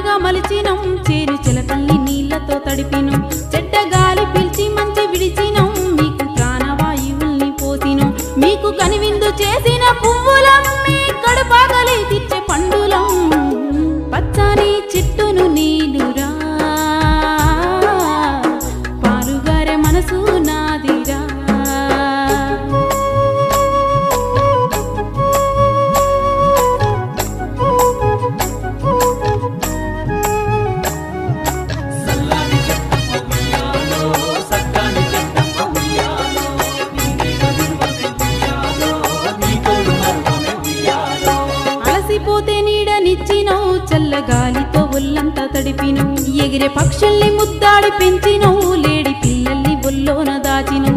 కమ్మగా మలిచినం. చేరు చిలకల్ని నీళ్ళతో తడిపినం. చెడ్డ గాలి పిలిచి మంచి విడిచినం. మీకు ప్రాణవాయువుల్ని పోసినం. మీకు కనివిందు చేసిన పువ్వులం చల్లగాలితో ఒళ్ళంతా తడిపినం. ఎగిరే పక్షుల్ని ముద్దాడి పెంచినవు లేడి పిల్లల్ని ఒల్లోన దాచినం.